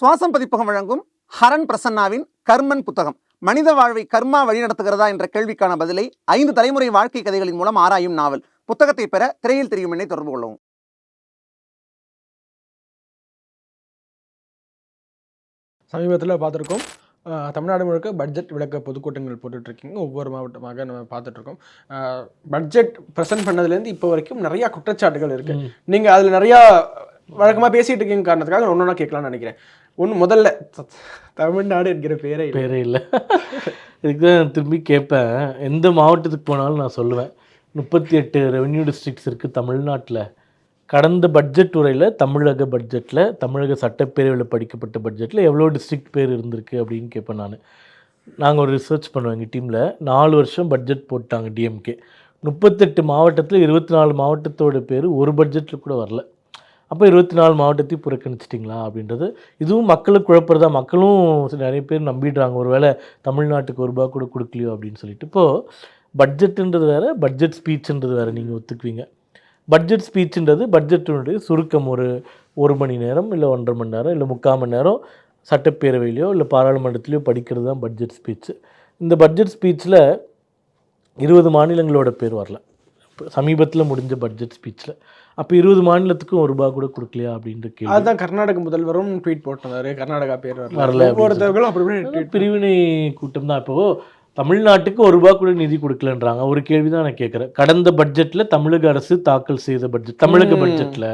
சுவாசம் பதிப்பகம் வழங்கும் ஹரன் பிரசன்னாவின் கர்மன் புத்தகம். மனித வாழ்வை கர்மா வழிநடத்துகிறதா என்ற கேள்விக்கான பதிலை ஐந்து தலைமுறை வாழ்க்கை கதைகளின் மூலம் ஆராயும் நாவல். புத்தகத்தை பெற திரையில் தெரியும் எண்ணை தொடர்பு கொள்ளவும். சமீபத்தில் பார்த்துருக்கோம். அஹ், தமிழ்நாடு முழுக்க பட்ஜெட் விளக்க பொதுக்கூட்டங்கள் போட்டுட்ருக்கீங்க. ஒவ்வொரு மாவட்டமாக நம்ம பார்த்துட்ருக்கோம். பட்ஜெட் ப்ரெசென்ட் பண்ணதுலேருந்து இப்போ வரைக்கும் நிறையா குற்றச்சாட்டுகள் இருக்குது நீங்கள் அதில் நிறையா வழக்கமாக பேசிகிட்டு இருக்கீங்க காரணத்துக்காக ஒன்று ஒன்றா கேட்கலாம்னு நினைக்கிறேன். ஒன்று முதல்ல. தமிழ்நாடு என்கிற பேரே பேரே இல்லை. இதுக்கு தான் நான் திரும்பி கேட்பேன். எந்த மாவட்டத்துக்கு போனாலும் நான் சொல்லுவேன். முப்பத்தி எட்டு ரெவென்யூ டிஸ்ட்ரிக்ட்ஸ் இருக்குது தமிழ்நாட்டில். கடந்த பட்ஜெட் உரையில் தமிழக பட்ஜெட்டில் தமிழக சட்டப்பேரவையில் படிக்கப்பட்ட பட்ஜெட்டில் எவ்வளோ டிஸ்ட்ரிக்ட் பேர் இருந்திருக்கு அப்படின்னு கேட்பேன் நான். நாங்கள் ஒரு ரிசர்ச் பண்ணுவோம் எங்கள் டீமில் நாலு வருஷம் பட்ஜெட் போட்டாங்க டிஎம்கே முப்பத்தெட்டு மாவட்டத்தில் இருபத்தி நாலு மாவட்டத்தோட பேர் ஒரு பட்ஜெட்டில் கூட வரல. அப்போ இருபத்தி நாலு மாவட்டத்தையும் புறக்கணிச்சிட்டிங்களா அப்படின்றது இதுவும் மக்களுக்கு குழப்பறதா? மக்களும் நிறைய பேர் நம்பிடுறாங்க. ஒருவேளை தமிழ்நாட்டுக்கு ஒரு ரூபா கூட கொடுக்கலையோ அப்படின்னு சொல்லிட்டு. இப்போது பட்ஜெட்டுன்றது வேறு பட்ஜெட் ஸ்பீச்ன்றது வேறு நீங்கள் ஒத்துக்குவீங்க. பட்ஜெட் ஸ்பீச்ன்றது பட்ஜெட்டினுடைய சுருக்கம். ஒரு ஒரு மணி நேரம் இல்லை ஒன்றரை மணி நேரம் இல்லை முக்கால் மணி நேரம் சட்டப்பேரவையிலையோ இல்லை பாராளுமன்றத்திலையோ படிக்கிறது தான் பட்ஜெட் ஸ்பீச்சு. இந்த பட்ஜெட் ஸ்பீச்சில் இருபது மாநிலங்களோட பேர் வரல. சமீபத்தில் முடிஞ்ச பட்ஜெட் ஸ்பீச்சில். அப்போ இருபது மாநிலத்துக்கும் ஒரு ரூபா கூட கொடுக்கலையா அப்படின்ற கேள்வி. அதுதான் கர்நாடக முதல்வரும் ட்வீட் போட்டிருந்தாரு. கர்நாடகா பேர் வரல. ஒவ்வொருத்தர்களும் அப்படி பிரிவினை கூட்டம் தான். இப்போ தமிழ்நாட்டுக்கு ஒரு ரூபா கூட நிதி கொடுக்கலன்றாங்க. ஒரு கேள்வி தான் நான் கேட்குறேன். கடந்த பட்ஜெட்டில் தமிழக அரசு தாக்கல் செய்த பட்ஜெட் தமிழக. பட்ஜெட்டில்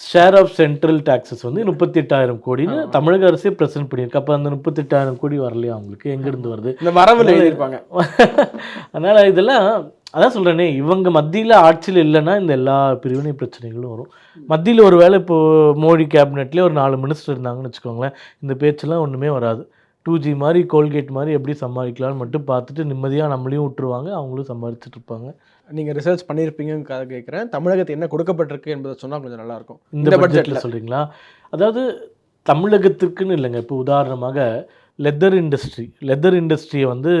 ஷேர் ஆஃப் சென்ட்ரல் டாக்ஸஸ் வந்து முப்பத்தி எட்டாயிரம் கோடின்னு. தமிழக அரசே ப்ரெசென்ட் பண்ணியிருக்கு. அப்போ அந்த முப்பத்தெட்டாயிரம் கோடி வரலையா அவங்களுக்கு எங்கேருந்து வருது? இந்த வரவில் எழுதியிருப்பாங்க. அதனால் இதெல்லாம் அதான் சொல்கிறேனே இவங்க மத்தியில் ஆட்சியில் இல்லைன்னா இந்த எல்லா பிரிவினை பிரச்சனைகளும் வரும். மத்தியில் ஒரு வேளை இப்போ மோடி கேபினெட்லேயே ஒரு நாலு மினிஸ்டர் இருந்தாங்கன்னு வச்சுக்கோங்களேன் இந்த பேச்செல்லாம் ஒன்றுமே வராது. டூ ஜி மாதிரி கோல்கேட் மாதிரி எப்படி சமாளிக்கலாம்னு மட்டும் பார்த்துட்டு நிம்மதியாக நம்மளையும் விட்டுருவாங்க அவங்களும் சம்பாதிச்சுட்டு இருப்பாங்க. நீங்கள் ரிசர்ச் பண்ணியிருப்பீங்கன்னு கேட்குறேன் தமிழகத்துக்கு என்ன கொடுக்கப்பட்டிருக்கு என்பதை சொன்னால் கொஞ்சம் நல்லா இருக்கும். இந்த பட்ஜெட்டில் சொல்கிறீங்களா அதாவது தமிழகத்துக்குன்னு இல்லைங்க இப்போ உதாரணமாக லெதர் இண்டஸ்ட்ரி லெதர் இண்டஸ்ட்ரியை வந்து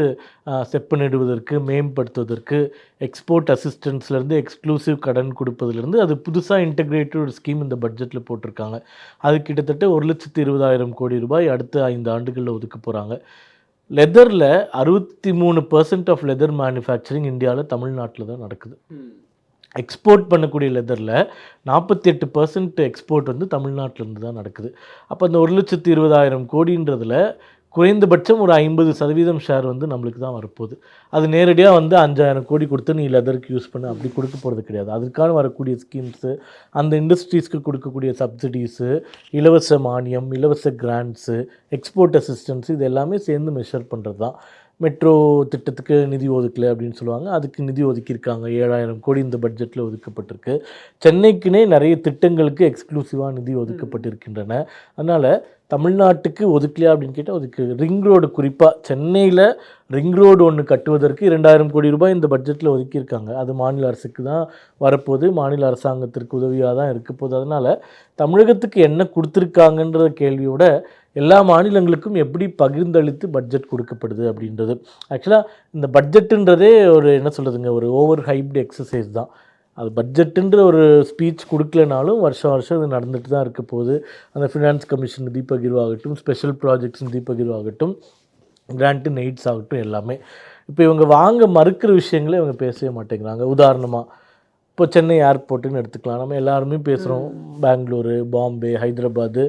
செப்பனிடுவதற்கு மேம்படுத்துவதற்கு எக்ஸ்போர்ட் அசிஸ்டன்ஸ்லேருந்து எக்ஸ்க்ளூசிவ் கடன் கொடுப்பதுலேருந்து அது புதுசாக இன்டகிரேட்டட் ஒரு ஸ்கீம் இந்த பட்ஜெட்டில் போட்டிருக்காங்க. அது கிட்டத்தட்ட ஒரு லட்சத்து இருபதாயிரம் கோடி ரூபாய் அடுத்த ஐந்து ஆண்டுகளில் ஒதுக்க போகிறாங்க லெதரில் அறுபத்தி மூணு பர்சன்ட் ஆஃப் லெதர் மேனுஃபேக்சரிங் இந்தியாவில் தமிழ்நாட்டில் தான் நடக்குது. எக்ஸ்போர்ட் பண்ணக்கூடிய லெதரில் நாற்பத்தி எட்டு பர்சன்ட் எக்ஸ்போர்ட் வந்து தமிழ்நாட்டிலேருந்து தான் நடக்குது. அப்போ அந்த ஒரு லட்சத்து இருபதாயிரம் கோடின்றதில் குறைந்தபட்சம் ஒரு ஐம்பது சதவீதம் ஷேர் வந்து நம்மளுக்கு தான் வரப்போகுது. அது நேரடியாக வந்து அஞ்சாயிரம் கோடி கொடுத்து நீ லெதருக்கு யூஸ் பண்ணு அப்படி கொடுக்க போகிறது கிடையாது. அதுக்கான வரக்கூடிய ஸ்கீம்ஸு அந்த இண்டஸ்ட்ரீஸ்க்கு கொடுக்கக்கூடிய சப்சிடிஸு இலவச மானியம் இலவச கிராண்ட்ஸு எக்ஸ்போர்ட் அசிஸ்டன்ஸ் இது எல்லாமே சேர்ந்து மெஷர் பண்ணுறது தான். மெட்ரோ திட்டத்துக்கு நிதி ஒதுக்கலை அப்படின்னு சொல்லுவாங்க. அதுக்கு நிதி ஒதுக்கியிருக்காங்க. ஏழாயிரம் கோடி இந்த பட்ஜெட்டில் ஒதுக்கப்பட்டிருக்கு. சென்னைக்குனே நிறைய திட்டங்களுக்கு எக்ஸ்க்ளூசிவாக நிதி ஒதுக்கப்பட்டிருக்கின்றன. அதனால் தமிழ்நாட்டுக்கு ஒதுக்கலையா அப்படின்னு கேட்டால் அதுக்கு ரிங் ரோடு குறிப்பாக சென்னையில் ரிங் ரோடு ஒன்று கட்டுவதற்கு இரண்டாயிரம் கோடி ரூபாய் இந்த பட்ஜெட்டில் ஒதுக்கியிருக்காங்க. அது மாநில அரசுக்கு தான் வரப்போகுது. மாநில அரசாங்கத்திற்கு உதவியாக தான் இருக்க போகுது. அதனால் தமிழகத்துக்கு என்ன கொடுத்துருக்காங்கன்ற கேள்வியோட எல்லா மாநிலங்களுக்கும் எப்படி பகிர்ந்தளித்து பட்ஜெட் கொடுக்கப்படுது அப்படின்றது. ஆக்சுவலாக இந்த பட்ஜெட்டுன்றதே ஒரு என்ன சொல்கிறதுங்க ஒரு ஓவர் ஹைப்டு எக்ஸசைஸ் தான். அது பட்ஜெட்டுன்ற ஒரு ஸ்பீச் கொடுக்கலனாலும் வருஷம் வருஷம் அது நடந்துட்டு தான் இருக்க போகுது. அந்த ஃபினான்ஸ் கமிஷன் நிதி பகிர்வாகட்டும் ஸ்பெஷல் ப்ராஜெக்ட்ஸ் நிதி பகிர்வாகட்டும் கிராண்ட்டு நெய்ட்ஸ் ஆகட்டும் எல்லாமே. இப்போ இவங்க வாங்க மறுக்கிற விஷயங்களே இவங்க பேசவே மாட்டேங்கிறாங்க. உதாரணமாக இப்போ சென்னை ஏர்போர்ட்டுன்னு எடுத்துக்கலாம். நம்ம எல்லாருமே பேசுகிறோம் பெங்களூரு பாம்பே ஹைதராபாத்து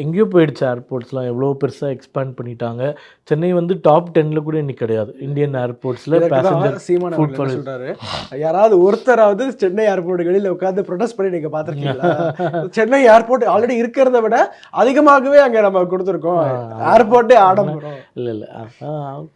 எங்கேயோ போயிடுச்சு ஏர்போர்ட்ஸ்லாம் எவ்வளோ பெருசாக எக்ஸ்பேண்ட் பண்ணிட்டாங்க. சென்னை வந்து டாப் டென்னில் கூட இன்னைக்கு கிடையாது. இந்தியன் ஏர்போர்ட்ஸில் பேசஞ்சர் சீமான சொல்றாரு? யாராவது ஒருத்தராவது சென்னை ஏர்போர்ட் வெளியில உட்காந்து ப்ரொடெஸ்ட் பண்ணி நீங்க பாத்திருக்கீங்களா சென்னை ஏர்போர்ட் ஆல்ரெடி இருக்கிறத விட அதிகமாகவே அங்க நம்ம கொடுத்துருக்கோம். ஏர்போர்ட்டே ஆடம்பரம் இல்லை இல்லை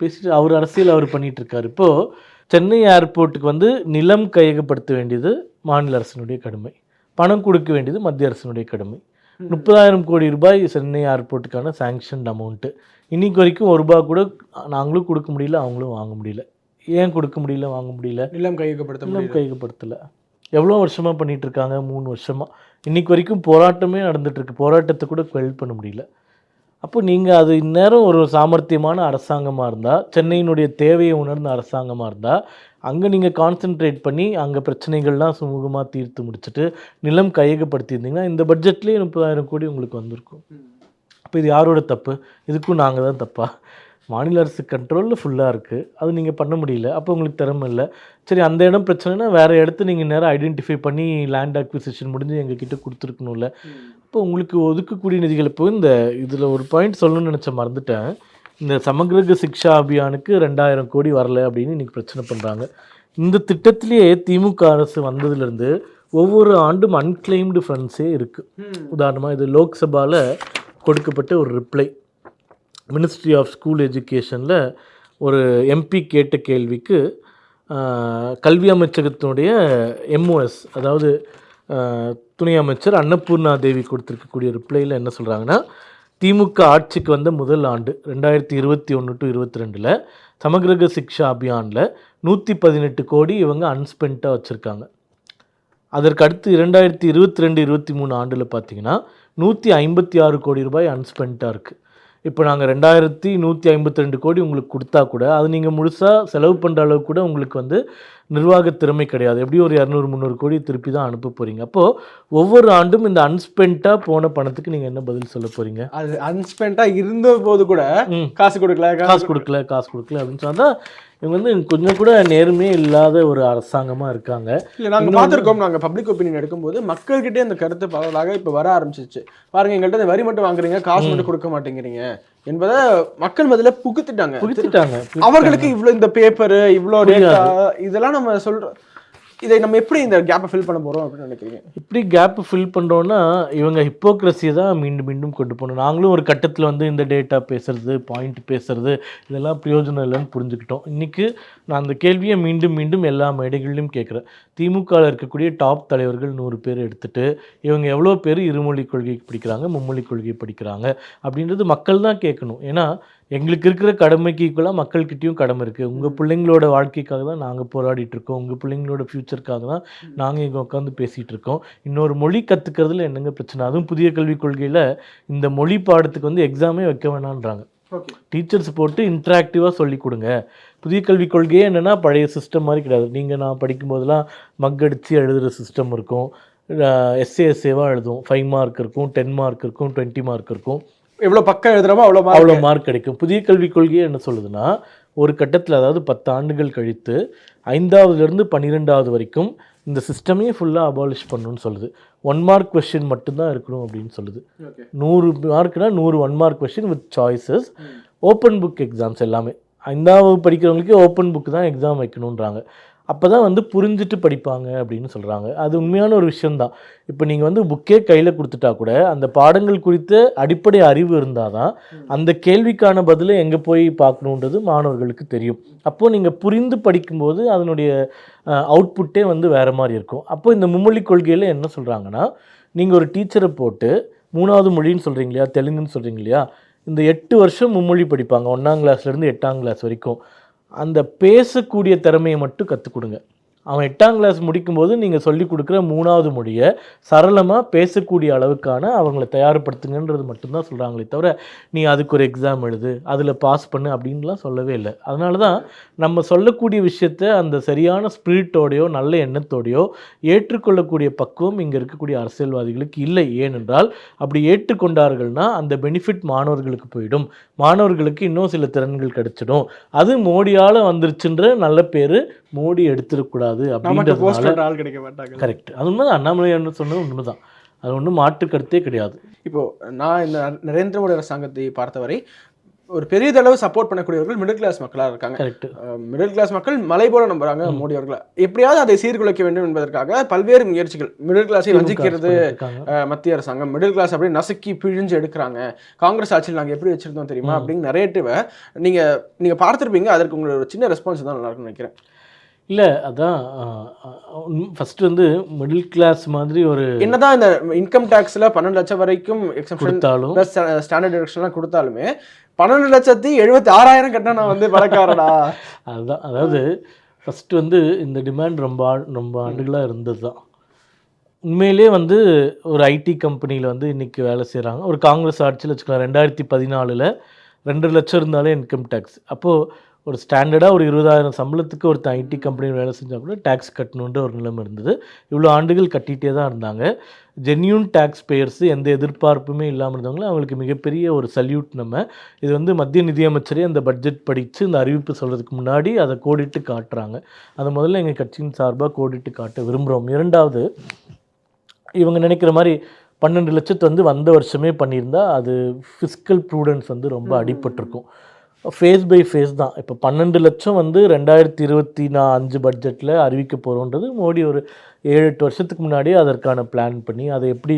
பேசிட்டு அவர் அரசியல் அவர் பண்ணிட்டு இருக்காரு. இப்போது சென்னை ஏர்போர்ட்டுக்கு வந்து நிலம் கையகப்படுத்த வேண்டியது மாநில அரசினுடைய கடமை. பணம் கொடுக்க வேண்டியது மத்திய அரசினுடைய கடமை. முப்பதாயிரம் கோடி ரூபாய் சென்னை ஏர்போர்ட்டுக்கான சாங்ஷன்ட் அமௌண்ட்டு இன்னைக்கு வரைக்கும் ஒரு ரூபா கூட நாங்களும் கொடுக்க முடியல அவங்களும் வாங்க முடியல. ஏன் கொடுக்க முடியல வாங்க முடியல? நிலம் கையகப்படுத்த நிலம் முடியும் கையகப்படுத்தலை. எவ்வளோ வருஷமாக பண்ணிட்டு இருக்காங்க? மூணு வருஷமாக இன்னைக்கு வரைக்கும் போராட்டமே நடந்துட்டு இருக்கு. போராட்டத்தை கூட குவெல் பண்ண முடியல. அப்போ நீங்கள் அது இந்நேரம் ஒரு சாமர்த்தியமான அரசாங்கமாக இருந்தால் சென்னையினுடைய தேவையை உணர்ந்த அரசாங்கமாக இருந்தால் அங்கே நீங்கள் கான்சென்ட்ரேட் பண்ணி அங்கே பிரச்சனைகள்லாம் சுமூகமாக தீர்த்து முடிச்சுட்டு நிலம் கையகப்படுத்தியிருந்தீங்கன்னா இந்த பட்ஜெட்லேயே முப்பதாயிரம் கோடி உங்களுக்கு வந்திருக்கும். அப்போ இது யாரோட தப்பு? இதுக்கும் நாங்கள் தான் தப்பா? மாநில அரசு கண்ட்ரோலில் ஃபுல்லாக இருக்குது அது நீங்கள் பண்ண முடியல. அப்போ உங்களுக்கு திறமை இல்லை. சரி அந்த இடம் பிரச்சனைனா வேறு இடத்த நீங்கள் நேரம் ஐடென்டிஃபை பண்ணி லேண்ட் அக்விசிஷன் முடிஞ்சு எங்ககிட்ட கொடுத்துருக்கணும்ல. அப்போ உங்களுக்கு ஒதுக்கக்கூடிய நிதிகள் இப்போ இந்த இதில் ஒரு பாயிண்ட் சொல்லணும்னு நினச்ச மறந்துட்டேன். இந்த சமகிரக சிக்ஷா அபியானுக்கு ரெண்டாயிரம் கோடி வரல அப்படின்னு இன்னைக்கு பிரச்சனை பண்ணுறாங்க இந்த திட்டத்திலேயே திமுக அரசு வந்ததுலேருந்து ஒவ்வொரு ஆண்டும் அன்கிளைம்டு ஃபண்ட்ஸே இருக்குது உதாரணமாக இது லோக்சபாவில் கொடுக்கப்பட்ட ஒரு ரிப்ளை மினிஸ்ட்ரி ஆஃப் ஸ்கூல் எஜுகேஷனில் ஒரு எம்பி கேட்ட கேள்விக்கு கல்வி அமைச்சகத்தினுடைய எம்ஓஎஸ் அதாவது துணை அமைச்சர் அன்னபூர்ணா தேவி கொடுத்துருக்கக்கூடிய ரிப்ளையில் என்ன சொல்கிறாங்கன்னா திமுக ஆட்சிக்கு வந்த முதல் ஆண்டு ரெண்டாயிரத்தி இருபத்தி ஒன்று டு இருபத்தி ரெண்டில் சமகிரக சிக்ஷா அபியானில் நூற்றி பதினெட்டு கோடி இவங்க அன்ஸ்பெண்ட்டாக வச்சுருக்காங்க. அதற்கு அடுத்து இரண்டாயிரத்தி இருபத்தி ரெண்டு இருபத்தி மூணு ஆண்டில் பார்த்தீங்கன்னா நூற்றி ஐம்பத்தி ஆறு கோடி ரூபாய் அன்ஸ்பெண்ட்டாக இருக்குது இப்போ நாங்கள் ரெண்டாயிரத்தி நூற்றி ஐம்பத்தி ரெண்டு கோடி உங்களுக்கு கொடுத்தா கூட அது நீங்கள் முழுசாக செலவு பண்ணுற அளவுக்கு கூட உங்களுக்கு வந்து நிர்வாக திறமை கிடையாது. எப்படியும் ஒரு இரநூறு முந்நூறு கோடி திருப்பி தான் அனுப்ப போகிறீங்க அப்போது ஒவ்வொரு ஆண்டும் இந்த அன்ஸ்பென்ட்டாக போன பணத்துக்கு நீங்கள் என்ன பதில் சொல்ல போகிறீங்க அது அன்ஸ்பெண்டா இருந்த போது கூட. காசு கொடுக்கல காசு கொடுக்கல காசு கொடுக்கல அப்படின்னு சொன்னால் இவங்க வந்து கொஞ்சம் கூட நேர்மையே இல்லாத ஒரு அரசாங்கமாக இருக்காங்க. இல்ல நாங்க பார்த்திருக்கோம். நாங்க பப்ளிக் ஒப்பீனியன் எடுக்கும்போது மக்கள்கிட்டே இந்த கருத்து பரவலாக இப்ப வர ஆரம்பிச்சிச்சு. பாருங்க எங்கள்கிட்ட வரி மட்டும் வாங்குறீங்க காசு மட்டும் கொடுக்க மாட்டேங்கிறீங்க. என்பதை மக்கள் மதில புகுத்திட்டாங்க புகுத்திட்டாங்க அவர்களுக்கு இவ்வளவு இந்த பேப்பர் இவ்வளோ புரியாது. டேட்டா இதெல்லாம் நம்ம சொல்றோம் இதை நம்ம எப்படி இந்த கேப்பை ஃபில் பண்ண போகிறோம் அப்படின்னு நினைக்கிறீங்க? இப்படி கேப்பை ஃபில் பண்ணுறோன்னா இவங்க ஹிப்போக்ரஸியை தான் மீண்டும் மீண்டும் கொண்டு போகணும். நாங்களும் ஒரு கட்டத்தில் வந்து இந்த டேட்டா பேசுறது பாயிண்ட் பேசுறது இதெல்லாம் பிரயோஜனம் இல்லைன்னு புரிஞ்சுக்கிட்டோம். இன்றைக்கி நான் அந்த கேள்வியை மீண்டும் மீண்டும் எல்லா மேடைகளிலும் கேட்குறேன். திமுகவில் இருக்கக்கூடிய டாப் தலைவர்கள் நூறு பேர் எடுத்துட்டு இவங்க எவ்வளோ பேர் இருமொழி கொள்கை படிக்கிறாங்க மும்மொழி கொள்கை படிக்கிறாங்க அப்படின்றது மக்கள் தான் கேட்கணும். ஏன்னா எங்களுக்கு இருக்கிற கடமைக்கு ஈக்குவலாக மக்கள்கிட்டயும் கடமை இருக்குது உங்கள் பிள்ளைங்களோட வாழ்க்கைக்காக தான் நாங்கள் போராடிட்டு இருக்கோம். உங்கள் பிள்ளைங்களோட ஃப்யூச்சருக்காக தான் நாங்கள் இங்கே உட்காந்து பேசிகிட்டு இருக்கோம். இன்னொரு மொழி கற்றுக்கிறதுல என்னங்க பிரச்சனை? அதுவும் புதிய கல்விக் கொள்கையில் இந்த மொழி பாடத்துக்கு வந்து எக்ஸாமே வைக்க வேணான்றாங்க டீச்சர்ஸ் போட்டு இன்ட்ராக்டிவாக சொல்லி கொடுங்க. புதிய கல்விக் கொள்கையே என்னென்னா பழைய சிஸ்டம் மாதிரி கிடையாது. நீங்கள் நான் படிக்கும்போதெல்லாம் மக்கடிச்சு எழுதுகிற சிஸ்டம் இருக்கும். எஸ்ஏ எஸ்ஏவாக எழுதுவோம். ஃபைவ் மார்க் இருக்கும் டென் மார்க் இருக்கும் டுவெண்ட்டி மார்க் இருக்கும். எவ்வளவு பக்கம் எழுதுறோமோ அவ்வளவு mark. அவ்வளோ மார்க் கிடைக்கும். புதிய கல்விக் கொள்கையே என்ன சொல்லுதுன்னா ஒரு கட்டத்தில் அதாவது பத்து ஆண்டுகள் கழித்து ஐந்தாவதுலேருந்து பன்னிரெண்டாவது வரைக்கும் இந்த சிஸ்டமே ஃபுல்லாக அபாலிஷ் பண்ணணும்னு சொல்லுது. ஒன் மார்க் கொஷின் மட்டும்தான் இருக்கணும் அப்படின்னு சொல்லுது. நூறு மார்க்னா நூறு one mark question with choices open book exams எல்லாமே. ஐந்தாவது படிக்கிறவங்களுக்கு ஓப்பன் புக் தான் எக்ஸாம் வைக்கணுன்றாங்க அப்போ தான் வந்து புரிஞ்சுட்டு படிப்பாங்க அப்படின்னு சொல்கிறாங்க அது உண்மையான ஒரு விஷயம்தான். இப்போ நீங்கள் வந்து புக்கே கையில் கொடுத்துட்டா கூட அந்த பாடங்கள் குறித்த அடிப்படை அறிவு இருந்தால் தான் அந்த கேள்விக்கான பதிலை எங்கே போய் பார்க்கணுன்றது மாணவர்களுக்கு தெரியும். அப்போது நீங்கள் புரிந்து படிக்கும்போது அதனுடைய அவுட்புட்டே வந்து வேறு மாதிரி இருக்கும். அப்போ இந்த மும்மொழி கொள்கையில் என்ன சொல்கிறாங்கன்னா நீங்கள் ஒரு டீச்சரை போட்டு மூணாவது மொழின்னு சொல்கிறீங்க இல்லையா தெலுங்குன்னு சொல்கிறீங்க இல்லையா இந்த எட்டு வருஷம் மும்மொழி படிப்பாங்க. ஒன்றாம் கிளாஸ்லேருந்து எட்டாம் கிளாஸ் வரைக்கும். அந்த பேசக்கூடிய திறமையை மட்டும் கற்றுக் கொடுங்க. அவன் எட்டாம் கிளாஸ் முடிக்கும்போது நீங்கள் சொல்லி கொடுக்குற மூணாவது மொழியை சரளமாக பேசக்கூடிய அளவுக்கான அவங்கள தயார்படுத்துங்கன்றது மட்டும்தான் சொல்கிறாங்களே தவிர நீ அதுக்கு ஒரு எக்ஸாம் எழுது அதில் பாஸ் பண்ணு அப்படின்லாம் சொல்லவே இல்லை. அதனால தான் நம்ம சொல்லக்கூடிய விஷயத்த அந்த சரியான ஸ்பிரிட்டோடையோ நல்ல எண்ணத்தோடையோ ஏற்றுக்கொள்ளக்கூடிய பக்குவம் இங்கே இருக்கக்கூடிய அரசியல்வாதிகளுக்கு இல்லை. ஏனென்றால் அப்படி ஏற்றுக்கொண்டார்கள்னா அந்த பெனிஃபிட் மாணவர்களுக்கு போயிடும். மாணவர்களுக்கு இன்னும் சில திறன்கள் கிடைச்சிடும். அது மோடியால் வந்துருச்சுன்ற நல்ல பேர் மோடி எடுத்துடக்கூடாது பண்ற ஆள் கிடைக்க மாட்டாங்க கரெக்ட் அது உண்மைதான். அண்ணாமலை சொன்னது உண்மைதான். அது ஒன்றும் மாற்று கருத்தே கிடையாது. இப்போ நான் இந்த நரேந்திர மோடி அரசாங்கத்தை பார்த்தவரை ஒரு பெரியதளவு சப்போர்ட் பண்ணக்கூடியவர்கள் மிடில் கிளாஸ் மக்களா இருக்காங்க. கரெக்ட் மிடில் கிளாஸ் மக்கள் மலை போல நம்புறாங்க மோடி அவர்களை. எப்படியாவது அதை சீர்குலைக்க வேண்டும் என்பதற்காக பல்வேறு முயற்சிகள் மிடில் கிளாஸை வஞ்சிக்கிறது மத்திய அரசாங்கம் மிடில் கிளாஸ் அப்படியே நசுக்கி பிழிஞ்சு எடுக்கிறாங்க. காங்கிரஸ் ஆட்சியில் நாங்கள் எப்படி வச்சிருந்தோம் தெரியுமா? அப்படிங்கிற நரேட்டிவை நீங்க நீங்க பார்த்திருப்பீங்க. அதற்கு உங்களோட சின்ன ரெஸ்பான்ஸ் தான் நல்லா இருக்கும்னு நினைக்கிறேன். இல்லை அதான் ஃபர்ஸ்ட் வந்து மிடில் கிளாஸ் மாதிரி ஒரு என்னதான் இந்த இன்கம் டேக்ஸ்ல பன்னெண்டு லட்சம் வரைக்கும் எக்ஸப்ஷன் கொடுத்தாலும் ஸ்டாண்டர்ட் எல்லாம் கொடுத்தாலுமே பன்னெண்டு லட்சத்தி எழுபத்தி ஆறாயிரம் கட்டினா நான் வந்து பணக்காரடா அதுதான் அதாவது ஃபர்ஸ்ட் வந்து இந்த டிமாண்ட் ரொம்ப ரொம்ப ஆண்டுகளாக இருந்தது தான் உண்மையிலே வந்து ஒரு ஐடி கம்பெனியில் வந்து இன்றைக்கி வேலை செய்கிறாங்க ஒரு காங்கிரஸ் ஆட்சியில் வச்சுக்கலாம் ரெண்டாயிரத்தி பதினாலில் ரெண்டு லட்சம் இருந்தாலே இன்கம் டேக்ஸ் அப்போது ஒரு ஸ்டாண்டர்டாக ஒரு இருபதாயிரம் சம்பளத்துக்கு ஒருத்தன் ஐடி கம்பெனியில் வேலை செஞ்சால் கூட டேக்ஸ் கட்டணுன்ற ஒரு நிலைமை இருந்தது. இவ்வளோ ஆண்டுகள் கட்டிகிட்டே தான் இருந்தாங்க. ஜென்யூன் டேக்ஸ் பேயர்ஸ் எந்த எதிர்பார்ப்புமே இல்லாமல் இருந்தவங்கள அவங்களுக்கு மிகப்பெரிய ஒரு சல்யூட் நம்ம. இது வந்து மத்திய நிதியமைச்சரே அந்த பட்ஜெட் படித்து இந்த அறிவிப்பு சொல்கிறதுக்கு முன்னாடி அதை கோடிட்டு காட்டுறாங்க. அதை முதல்ல எங்கள் கட்சியின் சார்பாக கோடிட்டு காட்ட விரும்புகிறோம் இரண்டாவது இவங்க நினைக்கிற மாதிரி பன்னெண்டு லட்சத்து வந்து வந்த வருஷமே பண்ணியிருந்தா அது ஃபிஸ்கல் ப்ரூடன்ஸ் வந்து ரொம்ப அடிபட்டிருக்கும். ஃபேஸ் பை ஃபேஸ் தான். இப்போ பன்னெண்டு லட்சம் வந்து ரெண்டாயிரத்தி இருபத்தி நா அஞ்சு பட்ஜெட்டில் அறிவிக்க போகிறோன்றது மோடி ஒரு ஏழு எட்டு வருஷத்துக்கு முன்னாடியே அதற்கான பிளான் பண்ணி அதை எப்படி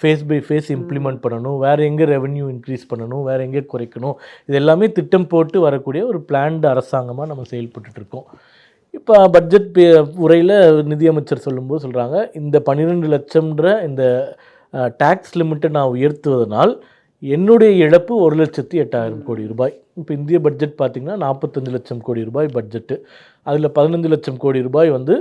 ஃபேஸ் பை ஃபேஸ் இம்ப்ளிமெண்ட் பண்ணணும் வேறு எங்கே ரெவென்யூ இன்க்ரீஸ் பண்ணணும் வேறு எங்கே குறைக்கணும் இது எல்லாமே திட்டம் போட்டு வரக்கூடிய ஒரு பிளான்டு அரசாங்கமாக நம்ம செயல்பட்டுட்டு இருக்கோம். இப்போ பட்ஜெட் உரையில் நிதியமைச்சர் சொல்லும்போது சொல்கிறாங்க இந்த பன்னிரெண்டு லட்சம்ன்ற இந்த டேக்ஸ் லிமிட்டை நான் உயர்த்துவதனால் என்னுடைய இழப்பு ஒரு லட்சத்தி எட்டாயிரம் கோடி ரூபாய். இப்போ இந்திய பட்ஜெட் பார்த்திங்கன்னா நாற்பத்தஞ்சு லட்சம் கோடி ரூபாய் பட்ஜெட்டு அதில் பதினஞ்சு லட்சம் கோடி ரூபாய் வந்து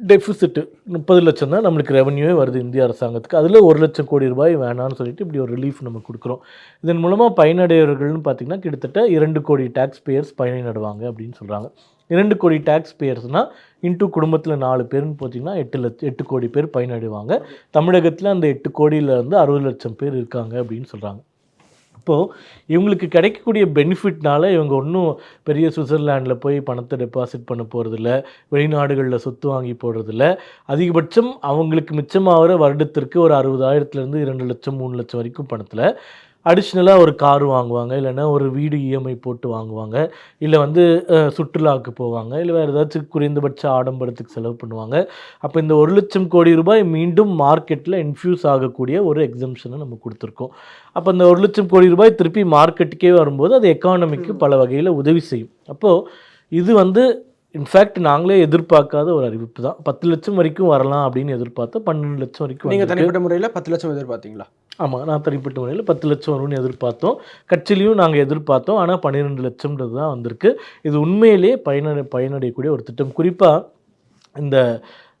டெஃபிசிட்டு முப்பது லட்சம் தான் நம்மளுக்கு ரெவன்யூவே வருது இந்திய அரசாங்கத்துக்கு. அதில் ஒரு லட்சம் கோடி ரூபாய் வேணான்னு சொல்லிட்டு இப்படி ஒரு ரிலீஃப் நம்ம கொடுக்குறோம். இதன் மூலமாக பயனடைவர்கள்னு பார்த்திங்கன்னா கிட்டத்தட்ட இரண்டு கோடி டேக்ஸ் பேயர்ஸ் பயனடைவாங்க அப்படின்னு சொல்கிறாங்க இரண்டு கோடி டேக்ஸ் பேயர்ஸ்னால் இன்ட்டு குடும்பத்தில் நாலு பேர்னு பார்த்தீங்கன்னா எட்டு லட்ச எட்டு கோடி பேர் பயனடைவாங்க. தமிழகத்தில் அந்த எட்டு கோடியிலேருந்து அறுபது லட்சம் பேர் இருக்காங்க அப்படின்னு சொல்கிறாங்க இப்போது இவங்களுக்கு கிடைக்கக்கூடிய பெனிஃபிட்னால இவங்க ஒன்றும் பெரிய சுவிட்சர்லாண்டில் போய் பணத்தை டெபாசிட் பண்ண போகிறதில்ல வெளிநாடுகளில் சொத்து வாங்கி போடுறதில்ல அதிகபட்சம் அவங்களுக்கு மிச்சமாகிற வருடத்திற்கு ஒரு அறுபதாயிரத்துலேருந்து இரண்டு லட்சம் மூணு லட்சம் வரைக்கும் பணத்தில் அடிஷ்னலாக ஒரு கார் வாங்குவாங்க இல்லைன்னா ஒரு வீடு இஎம்ஐ போட்டு வாங்குவாங்க இல்லை வந்து சுற்றுலாவுக்கு போவாங்க இல்லை வேறு ஏதாச்சும் குறைந்தபட்ச ஆடம்பரத்துக்கு செலவு பண்ணுவாங்க. அப்போ இந்த ஒரு லட்சம் கோடி ரூபாய் மீண்டும் மார்க்கெட்டில் இன்ஃப்யூஸ் ஆகக்கூடிய ஒரு எக்ஸம்ஷனை நம்ம கொடுத்துருக்கோம். அப்போ அந்த ஒரு லட்சம் கோடி ரூபாய் திருப்பி மார்க்கெட்டுக்கே வரும்போது அது எக்கானமிக்கு பல வகையில் உதவி செய்யும். அப்போது இது வந்து இன்ஃபேக்ட் நாங்களே எதிர்பார்க்காத ஒரு அறிவிப்பு தான். பத்து லட்சம் வரைக்கும் வரலாம் அப்படின்னு எதிர்பார்த்தா பன்னெண்டு லட்சம் வரைக்கும் நீங்கள். தனிப்பட்ட முறையில் பத்து லட்சம் எதிர்பார்த்தீங்களா? ஆமாம் நான் தனிப்பட்ட முறையில் பத்து லட்சம் வரும்னு எதிர்பார்த்தோம். கட்சியிலையும் நாங்கள் எதிர்பார்த்தோம். ஆனால் பன்னிரெண்டு லட்சம்ன்றது தான் வந்திருக்கு. இது உண்மையிலேயே பயனடை பயனடையக்கூடிய ஒரு திட்டம். குறிப்பாக இந்த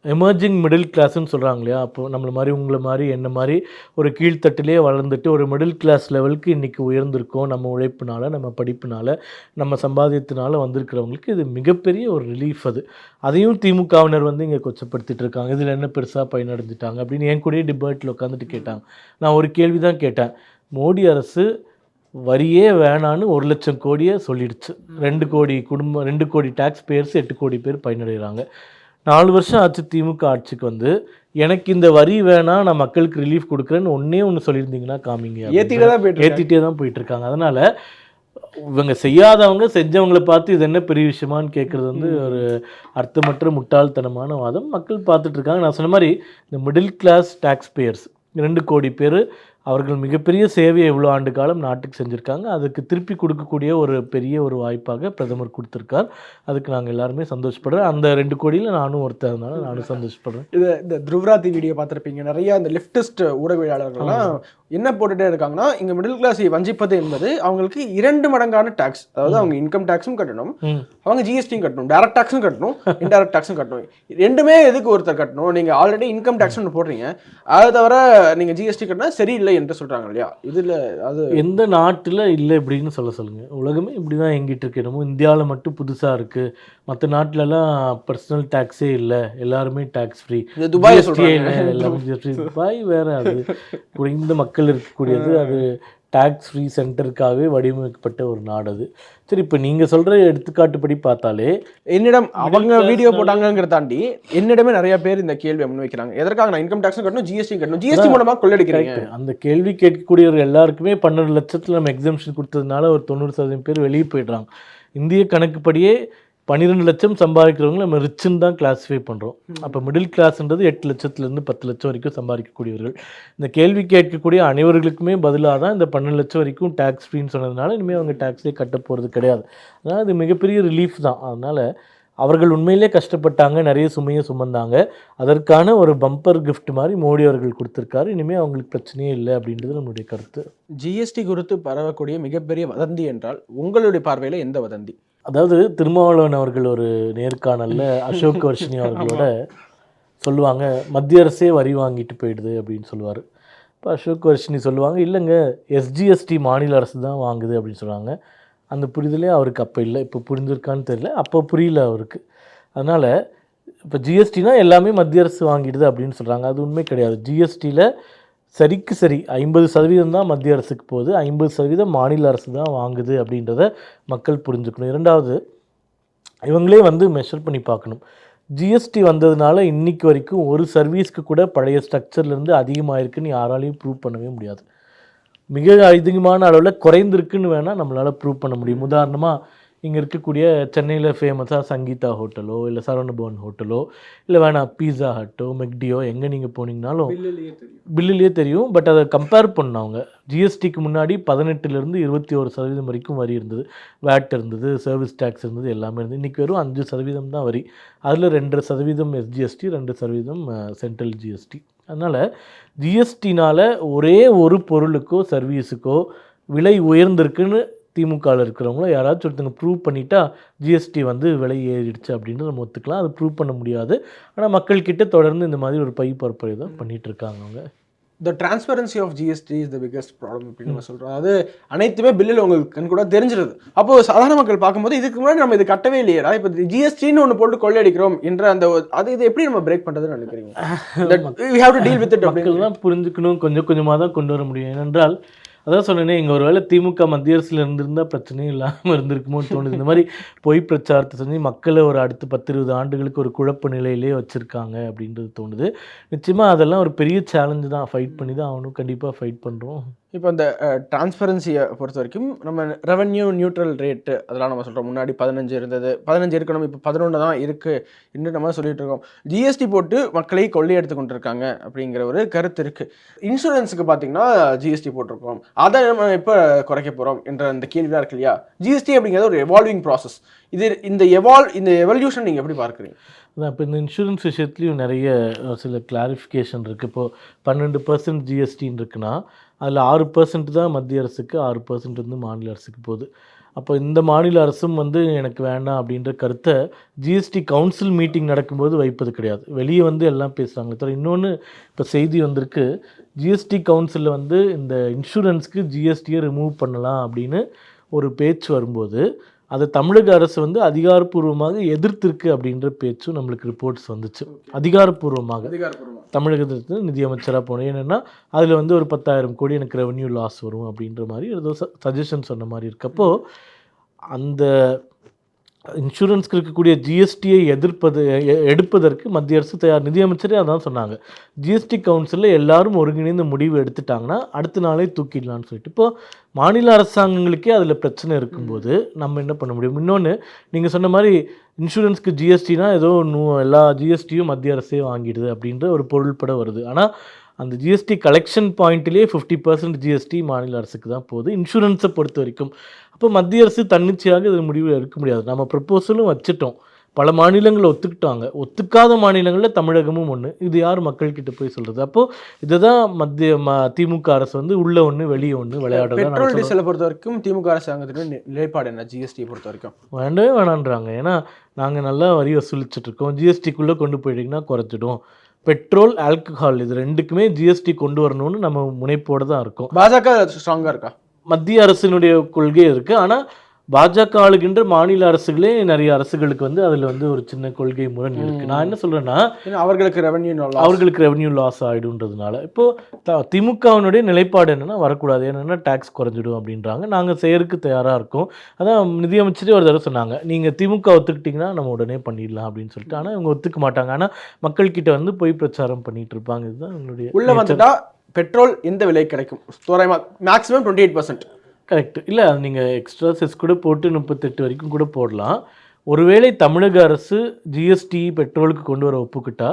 எமர்ஜிங் மிடில் கிளாஸ்ன்னு சொல்கிறாங்க இல்லையா? அப்போது நம்மள மாதிரி உங்களை மாதிரி என்ன மாதிரி ஒரு கீழ்த்தட்டிலே வளர்ந்துட்டு ஒரு மிடில் கிளாஸ் லெவலுக்கு இன்றைக்கி உயர்ந்திருக்கோம். நம்ம உழைப்பினால் நம்ம படிப்பினால் நம்ம சம்பாதியத்தினால் வந்திருக்கிறவங்களுக்கு இது மிகப்பெரிய ஒரு ரிலீஃப் அது. அதையும் திமுகவினர் வந்து இங்கே கொச்சப்படுத்திட்டு இருக்காங்க. இதில் என்ன பெருசாக பயனடைஞ்சிட்டாங்க அப்படின்னு என் கூடயே டிபேட்டில் உட்காந்துட்டு கேட்டாங்க. நான் ஒரு கேள்வி தான் கேட்டேன். மோடி அரசு வரியே வேணான்னு ஒரு லட்சம் கோடியை சொல்லிடுச்சு. ரெண்டு கோடி குடும்பம் ரெண்டு கோடி டேக்ஸ் பேர்ஸ் எட்டு கோடி பேர் பயனடைகிறாங்க. நாலு வருஷம் ஆச்சு திமுக ஆட்சிக்கு வந்து. எனக்கு இந்த வரி வேணாம் நான் மக்களுக்கு ரிலீஃப் கொடுக்குறேன்னு ஒன்றே ஒன்று சொல்லியிருந்தீங்கன்னா காமிங்க ஏற்றிட்டு தான் போயிட்டு. ஏற்றிட்டே தான் போயிட்டு இருக்காங்க. அதனால இவங்க செய்யாதவங்க செஞ்சவங்களை பார்த்து இது என்ன பெரிய விஷயமான்னு கேட்குறது வந்து ஒரு அர்த்தமற்ற முட்டாள்தனமான வாதம். மக்கள் பார்த்துட்டு இருக்காங்க. நான் சொன்ன மாதிரி இந்த மிடில் கிளாஸ் டேக்ஸ் பேயர்ஸ் ரெண்டு கோடி பேர் அவர்கள் மிகப்பெரிய சேவையை இவ்வளோ ஆண்டு காலம் நாட்டுக்கு செஞ்சுருக்காங்க. அதுக்கு திருப்பி கொடுக்கக்கூடிய ஒரு பெரிய ஒரு வாய்ப்பாக பிரதமர் கொடுத்துருக்கார். அதுக்கு நாங்கள் எல்லாருமே சந்தோஷப்படுறோம். அந்த ரெண்டு கோடியில் நானும் ஒருத்தர்னால நானும் சந்தோஷப்படுறேன். இது இந்த துருவராத்தி வீடியோ பார்த்துருப்பீங்க. நிறைய இந்த லெஃப்டிஸ்ட் ஊடகவியலாளர்கள்லாம் என்ன போட்டுட்டே இருக்காங்கன்னா இங்க மிடில் கிளாஸை வஞ்சிப்பது என்பது அவங்களுக்கு இரண்டு மடங்கான டாக்ஸ் அதாவது அவங்க இன்கம் டாக்ஸும் கட்டணும். அவங்க ஜிஎஸ்டியும் கட்டணும். டேரக்ட் டாக்ஸும் கட்டணும். இன்டைரக்ட் டாக்ஸும் கட்டணும். ரெண்டுமே எதுக்கு ஒருத்தர் கட்டணும்? நீங்க ஆல்ரெடி இன்கம் டாக்ஸ் ஒன்று போடுறீங்க. அதை தவிர நீங்க ஜிஎஸ்டி கட்டினா சரியில்லை. என்று சொல்றாங்க இல்லையா? இதுல அது எந்த நாட்டில் இல்லை இப்படின்னு சொல்ல சொல்லுங்கள் உலகமே இப்படி தான் எங்கிட்டு இருக்கு என்னமோ. இந்தியாவில் மட்டும் புதுசாக இருக்குது மற்ற நாட்டிலலாம் பர்சனல் டேக்ஸே இல்லை. எல்லாருமே டேக்ஸ் ஃப்ரீ துபாயை எல்லாமே. துபாய் வேற அது. குறைந்த மக்கள் இருக்கக்கூடியது. அது டேக்ஸ் ஃப்ரீ சென்டருக்காகவே வடிவமைக்கப்பட்ட ஒரு நாடு அது. சரி இப்போ நீங்கள் சொல்கிற எடுத்துக்காட்டுப்படி பார்த்தாலே என்னிடம் அவங்க வீடியோ போட்டாங்கிறத தாண்டி என்னிடமே நிறைய பேர் இந்த கேள்வியை முன்வைக்கிறாங்க. எதற்காக நான் இன்கம் டாக்ஸும் கட்டணும் ஜிஎஸ்டி கட்டணும்? ஜிஎஸ்டி மூலமா கொள்ளடிக்கிறீங்க. Correct. அந்த கேள்வி கேட்கக்கூடியவர் எல்லாருக்குமே பன்னெண்டு லட்சத்தில் நம்ம எக்ஸாம்ஷன் கொடுத்ததுனால ஒரு தொண்ணூறு சதவீதம் பேர் வெளியே போயிடுறாங்க. இந்திய கணக்குப்படியே பன்னிரெண்டு லட்சம் சம்பாதிக்கிறவங்க நம்ம ரிச்சுன்னு தான் கிளாஸிஃபை பண்ணுறோம் அப்போ மிடில் கிளாஸ்ன்றது எட்டு லட்சத்துலேருந்து பத்து லட்சம் வரைக்கும் சம்பாதிக்கக்கூடியவர்கள். இந்த கேள்வி கேட்கக்கூடிய அனைவர்களுக்குமே பதிலாக தான் இந்த பன்னெண்டு லட்சம் வரைக்கும் டேக்ஸ் ஃப்ரீன்னு சொன்னதுனால இனிமேல் அவங்க டேக்ஸே கட்ட போகிறது கிடையாது. அதனால் இது மிகப்பெரிய ரிலீஃப் தான். அதனால் அவர்கள் உண்மையிலே கஷ்டப்பட்டாங்க நிறைய சுமையை சுமந்தாங்க. அதற்கான ஒரு பம்பர் gift மாதிரி மோடி அவர்கள் கொடுத்துருக்காரு. இனிமேல் அவங்களுக்கு பிரச்சனையே இல்லை அப்படின்றது நம்மளுடைய கருத்து. ஜிஎஸ்டி குறித்து பரவக்கூடிய மிகப்பெரிய வதந்தி என்றால் உங்களுடைய பார்வையில எந்த வதந்தி? அதாவது திருமாவளவன் அவர்கள் ஒரு நேர்காணல்ல அசோக் வர்ஷினி அவர்களோட சொல்லுவாங்க மத்திய அரசே வரி வாங்கிட்டு போயிடுது அப்படின்னு சொல்லுவார். இப்போ அசோக் வர்ஷினி சொல்லுவாங்க இல்லைங்க எஸ்ஜிஎஸ்டி மாநில அரசு தான் வாங்குது அப்படின்னு சொல்லுவாங்க. அந்த புரிதலே அவருக்கு அப்போ இல்லை இப்போ புரிஞ்சிருக்கான்னு தெரியல அப்போ புரியல அவருக்கு. அதனால் இப்போ ஜிஎஸ்டினா எல்லாமே மத்திய அரசு வாங்கிடுது அப்படின்னு சொல்கிறாங்க அது உண்மை கிடையாது. ஜிஎஸ்டியில் சரிக்கு சரி ஐம்பது சதவீதம் தான் மத்திய அரசுக்கு போகுது ஐம்பது சதவீதம் மாநில அரசு தான் வாங்குது அப்படின்றத மக்கள் புரிஞ்சுக்கணும். இரண்டாவது இவங்களே வந்து மெஷர் பண்ணி பார்க்கணும். ஜிஎஸ்டி வந்ததுனால இன்னைக்கு வரைக்கும் ஒரு சர்வீஸ்க்கு கூட பழைய ஸ்ட்ரக்சர்லேருந்து அதிகமாயிருக்குன்னு யாராலையும் ப்ரூவ் பண்ணவே முடியாது. மிக அதிகமான அளவில் குறைந்திருக்குன்னு வேணால் நம்மளால் ப்ரூவ் பண்ண முடியும். உதாரணமாக இங்கே இருக்கக்கூடிய சென்னையில் ஃபேமஸாக சங்கீதா ஹோட்டலோ இல்லை சரவணபவன் ஹோட்டலோ இல்லை வேணாம் பீஸா ஹட்டோ மெக்டியோ எங்கே நீங்கள் போனீங்கனாலும் பில்லுலேயே தெரியும். பட் அதை கம்பேர் பண்ணவங்க ஜிஎஸ்டிக்கு முன்னாடி பதினெட்டுலேருந்து இருபத்தி ஒரு சதவீதம் வரைக்கும் வரி இருந்தது. வேட் இருந்தது சர்வீஸ் டேக்ஸ் இருந்தது எல்லாமே இருந்தது. இன்றைக்கி வெறும் அஞ்சு சதவீதம் தான் வரி. அதில் ரெண்டு சதவீதம் எஸ்ஜிஎஸ்டி ரெண்டு சதவீதம் சென்ட்ரல் ஜிஎஸ்டி அதனால் ஜிஎஸ்டினால் ஒரே ஒரு பொருளுக்கோ சர்வீஸுக்கோ விலை உயர்ந்திருக்குன்னு திமுகவில் இருக்கிறவங்கள யாராச்சும் ஒருத்தங்க ப்ரூவ் பண்ணிட்டா ஜிஎஸ்டி வந்து விலை ஏறிடுச்சு அப்படின்னு நம்ம ஒத்துக்கலாம். அது ப்ரூவ் பண்ண முடியாது. ஆனால் மக்கள்கிட்ட தொடர்ந்து இந்த மாதிரி ஒரு பை பரப்புரை தான் பண்ணிட்டு இருக்காங்க அவங்க. The transparency of GST is the biggest problem அப்படின்னு நம்ம சொல்கிறோம் அது அனைத்துமே பில்லில் உங்களுக்கு கண் கூட தெரிஞ்சிருது. அப்போ சாதாரண மக்கள் பார்க்கும்போது இதுக்கு முன்னாடி நம்ம இது கட்டவே இல்லையடா. இப்போ ஜிஎஸ்டின்னு ஒன்று போட்டு கொள்ளையடிக்கிறோம் என்ற அந்த அது இது எப்படி நம்ம பிரேக் பண்ணுறதுன்னு நினைக்கிறீங்க? We have to deal with மக்கள் தான் புரிஞ்சுக்கணும். கொஞ்சம் கொஞ்சமாக தான் கொண்டு வர முடியும். ஏனென்றால் அதான் சொன்னேனே இங்கே ஒருவேளை திமுக மத்திய அரசில் இருந்திருந்தால் பிரச்சனையும் இல்லாமல் இருந்திருக்குமோன்னு தோணுது. இந்த மாதிரி பொய் பிரச்சாரத்தை செஞ்சு மக்களை ஒரு அடுத்த பத்து இருபது ஆண்டுகளுக்கு ஒரு குழப்ப நிலையிலே வச்சுருக்காங்க அப்படின்றது தோணுது. நிச்சயமாக அதெல்லாம் ஒரு பெரிய சேலஞ்சு தான். ஃபைட் பண்ணி தான் அவனும் கண்டிப்பாக ஃபைட் பண்ணுறோம் இப்போ இந்த டிரான்ஸ்பரன்சியை பொறுத்த வரைக்கும் நம்ம ரெவன்யூ நியூட்ரல் ரேட்டு அதெல்லாம் நம்ம சொல்கிறோம் முன்னாடி பதினஞ்சு இருந்தது. பதினஞ்சு இருக்கணும் இப்போ பதினொன்று தான் இருக்குது என்று நம்ம சொல்லிட்டு இருக்கோம். ஜிஎஸ்டி போட்டு மக்களை கொள்ளையடித்து கொண்டிருக்காங்க அப்படிங்கிற ஒரு கருத்து இருக்குது இன்சூரன்ஸுக்கு பார்த்தீங்கன்னா ஜிஎஸ்டி போட்டிருக்கோம். அதை நம்ம இப்போ குறைக்க போகிறோம் என்ற அந்த கேள்வியாக இருக்கு இல்லையா? ஜிஎஸ்டி அப்படிங்கிறது ஒரு எவால்விங் ப்ராசஸ் இது இந்த எவால் இந்த எவல்யூஷன் நீங்கள் எப்படி பார்க்குறீங்க? அதான் இப்போ இந்த இன்சூரன்ஸ் விஷயத்துலையும் நிறைய சில கிளாரிஃபிகேஷன் இருக்குது இப்போது பன்னெண்டு பர்சன்ட் ஜிஎஸ்டின்னு இருக்குன்னா அதில் ஆறு பர்சன்ட் தான் மத்திய அரசுக்கு ஆறு பர்சன்ட் வந்து மாநில அரசுக்கு போகுது. அப்போ இந்த மாநில அரசும் வந்து எனக்கு வேண்டாம் அப்படின்ற கருத்தை ஜிஎஸ்டி கவுன்சில் மீட்டிங் நடக்கும்போது வைப்பது கிடையாது. வெளியே வந்து எல்லாம் பேசுகிறாங்க தவிர இன்னொன்று இப்போ செய்தி வந்திருக்கு. ஜிஎஸ்டி கவுன்சிலில் வந்து இந்த இன்சூரன்ஸ்க்கு ஜிஎஸ்டியை ரிமூவ் பண்ணலாம் அப்படின்னு ஒரு பேச்சு வரும்போது அதை தமிழக அரசு வந்து அதிகாரப்பூர்வமாக எதிர்த்திருக்கு அப்படின்ற பேச்சும் நம்மளுக்கு ரிப்போர்ட்ஸ் வந்துச்சு. அதிகாரப்பூர்வமாக. தமிழகத்துக்கு நிதியமைச்சராக போனேன். என்னென்னா அதில் வந்து ஒரு பத்தாயிரம் கோடி எனக்கு ரெவென்யூ லாஸ் வரும் அப்படின்ற மாதிரி ஏதோ சஜஷன் சொன்ன மாதிரி இருக்கப்போ அந்த இன்சூரன்ஸ்க்கு இருக்கக்கூடிய ஜிஎஸ்டியை எதிர்ப்பது எ- எடுப்பதற்கு மத்திய அரசு தயார் நிதியமைச்சரே அதான் சொன்னாங்க. ஜிஎஸ்டி கவுன்சிலில் எல்லாரும் ஒருங்கிணைந்த முடிவு எடுத்துட்டாங்கன்னா அடுத்த நாளே தூக்கிடலாம்னு சொல்லிட்டு. இப்போ மாநில அரசாங்கங்களுக்கே அதில் பிரச்சனை இருக்கும்போது நம்ம என்ன பண்ண முடியும்? இன்னொன்று நீங்கள் சொன்ன மாதிரி இன்சூரன்ஸ்க்கு ஜிஎஸ்டினா ஏதோ நூ எல்லா ஜிஎஸ்டியும் மத்திய அரசே வாங்கிடுது அப்படின்ற ஒரு பொருள்பட வருது. ஆனால் அந்த ஜிஎஸ்டி கலெக்ஷன் பாயிண்ட்லேயே ஃபிஃப்டி பர்சன்ட் ஜிஎஸ்டி மாநில அரசுக்கு தான் போகுது. இன்சூரன்ஸை பொறுத்த வரைக்கும். அப்போ மத்திய அரசு தன்னிச்சையாக இது முடிவு எடுக்க முடியாது. நம்ம ப்ரப்போசலும் வச்சுட்டோம். பல மாநிலங்கள் ஒத்துக்கிட்டாங்க. ஒத்துக்காத மாநிலங்களில் தமிழகமும் ஒன்று இது யார் மக்கள்கிட்ட போய் சொல்கிறது அப்போது இதை தான் மத்திய ம திமுக அரசு வந்து உள்ள ஒன்று வெளியே ஒன்று பெட்ரோல். டீசலை பொறுத்த வரைக்கும் திமுக அரசாங்கத்தினுடைய நி- நிலைப்பாடு என்ன? ஜிஎஸ்டியை பொறுத்த வரைக்கும். வேண்டவே வேணான்றாங்க. ஏன்னா நாங்கள் நல்லா வரி வசூலிச்சுட்டு இருக்கோம். ஜிஎஸ்டிக்குள்ளே கொண்டு போயிட்டீங்கன்னா குறைச்சிடும் பெட்ரோல் ஆல்கஹால் இது ரெண்டுக்குமே ஜிஎஸ்டி கொண்டு வரணும்னு நம்ம முனைப்போடு தான் இருக்கோம். பாஜக ஸ்ட்ராங்கா இருக்கா? மத்திய அரசினுடைய கொள்கை இருக்குது ஆனால் பாஜக ஆளுகின்ற மாநில அரசுகளே நிறைய அரசுகளுக்கு வந்து அதில் வந்து ஒரு சின்ன கொள்கை முரண் இருக்குது நான் என்ன சொல்கிறேன்னா அவர்களுக்கு ரெவன்யூ அவர்களுக்கு ரெவன்யூ லாஸ் ஆகிடுன்றதுனால இப்போது திமுகவினுடைய நிலைப்பாடு என்னென்னா வரக்கூடாது. என்னென்னா டேக்ஸ் குறைஞ்சிடும் அப்படின்றாங்க. நாங்கள் செய்யறதுக்கு தயாராக இருக்கோம். அதான் நிதியமைச்சரே ஒரு தடவை சொன்னாங்க. நீங்கள் திமுக ஒத்துக்கிட்டிங்கன்னா நம்ம உடனே பண்ணிடலாம் அப்படின்னு சொல்லிட்டு. ஆனால் இவங்க ஒத்துக்க மாட்டாங்க. ஆனால் மக்கள்கிட்ட வந்து பொய் பிரச்சாரம் பண்ணிட்டு இருப்பாங்க. இதுதான் எங்களுடைய உள்ள வந்துட்டா பெட்ரோல் எந்த விலை கிடைக்கும். தோராயமா maximum twenty eight percent correct இல்லை அது நீங்கள் எக்ஸ்ட்ரா செஸ் கூட போட்டு முப்பத்தெட்டு வரைக்கும் கூட போடலாம். ஒருவேளை தமிழக அரசு ஜிஎஸ்டி பெட்ரோலுக்கு கொண்டு வர ஒப்புக்கிட்டா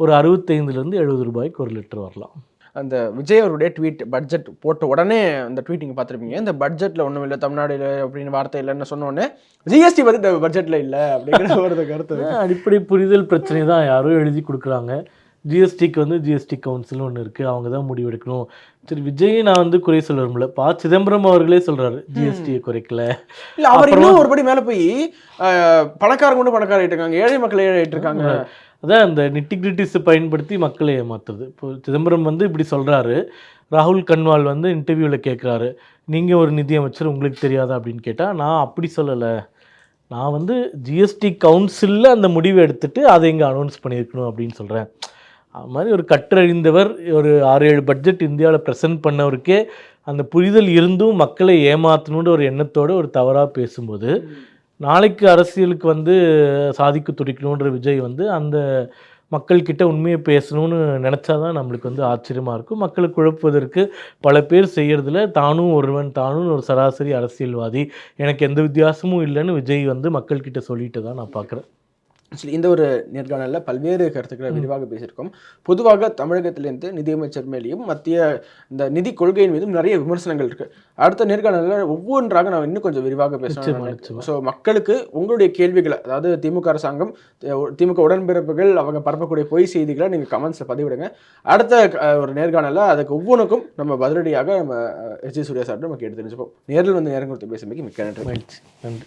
ஒரு அறுபத்தைந்துலேருந்து எழுபது ரூபாய்க்கு ஒரு லிட்டர் வரலாம். அந்த விஜய் அவருடைய ட்வீட் பட்ஜெட் போட்ட உடனே அந்த ட்வீட் நீங்கள் பார்த்துருப்பீங்க. இந்த பட்ஜெட்டில் ஒன்றும் இல்லை தமிழ்நாடு அப்படின்னு வார்த்தை இல்லைன்னு சொன்ன உடனே ஜிஎஸ்டி பற்றி பட்ஜெட்டில் இல்லை அப்படிங்கிற ஒரு கருத்து அடிப்படை புரிதல் பிரச்சனை தான் யாரோ எழுதி கொடுக்குறாங்க. ஜிஎஸ்டிக்கு வந்து ஜிஎஸ்டி கவுன்சில்னு ஒன்று இருக்குது அவங்க தான் முடிவெடுக்கணும். சரி விஜயை நான் வந்து குறை சொல்ல விரும்பல. ப சிதம்பரம் அவர்களே சொல்கிறாரு ஜிஎஸ்டியை குறைக்கல. இல்லை அவர் இன்னும் ஒருபடி மேலே போய் பணக்காரங்க கொண்டு பணக்கார இருக்காங்க. ஏழை மக்கள் ஏழை இருக்காங்க. அதான் அந்த நிட்டிகிரிட்டிஸை பயன்படுத்தி மக்களை ஏமாத்துறது. இப்போ சிதம்பரம் வந்து இப்படி சொல்கிறாரு ராகுல் கன்வால் வந்து இன்டர்வியூவில் கேட்குறாரு நீங்கள் ஒரு நிதியமைச்சர் உங்களுக்கு தெரியாதா அப்படின்னு கேட்டால் நான் அப்படி சொல்லலை. நான் வந்து ஜிஎஸ்டி கவுன்சிலில் அந்த முடிவை எடுத்துட்டு அதை இங்கே அனௌன்ஸ் பண்ணியிருக்கணும் அப்படின்னு சொல்கிறேன் அது மாதிரி ஒரு கற்றறிந்தவர் ஒரு ஆறு ஏழு பட்ஜெட் இந்தியாவில் ப்ரெசென்ட் பண்ணவருக்கே அந்த புரிதல் இருந்தும் மக்களை ஏமாற்றணுன்ற ஒரு எண்ணத்தோடு ஒரு தவறாக பேசும்போது நாளைக்கு அரசியலுக்கு வந்து சாதிக்க துடிக்கணுன்ற விஜய் வந்து அந்த மக்கள்கிட்ட உண்மையை பேசணும்னு நினச்சாதான் நம்மளுக்கு வந்து ஆச்சரியமாக இருக்கும். மக்களை குழப்புவதற்கு பல பேர் செய்கிறதுல தானும் ஒருவன் தானும் ஒரு சராசரி அரசியல்வாதி. எனக்கு எந்த வித்தியாசமும் இல்லைன்னு விஜய் வந்து மக்கள்கிட்ட சொல்லிட்டு தான் நான் பார்க்குறேன் Actually, இந்த ஒரு நேர்காணலில் பல்வேறு கருத்துக்களை விரிவாக பேசியிருக்கோம். பொதுவாக தமிழகத்திலேருந்து நிதியமைச்சர் மேலேயும் மத்திய இந்த நிதி கொள்கையின் மீதும் நிறைய விமர்சனங்கள் இருக்கு. அடுத்த நேர்காணலில் ஒவ்வொன்றாக நான் இன்னும் கொஞ்சம் விரிவாக பேசணும். ஸோ மக்களுக்கு உங்களுடைய கேள்விகளை அதாவது திமுக அரசாங்கம் திமுக உடன்பிறப்புகள் அவங்க பரப்பக்கூடிய பொய் செய்திகளை நீங்கள் கமெண்ட்ஸில் பதிவிடுங்க. அடுத்த ஒரு நேர்காணலில் அதுக்கு ஒவ்வொன்றுக்கும் நம்ம பதிலடியாக நம்ம எஸ் ஜி. சூர்யா சார் நம்ம கேட்டு தெரிஞ்சுப்போம். நேரில் வந்து நேரம் கொடுத்து பேசும்போது மிக்க நன்றி. நன்றி.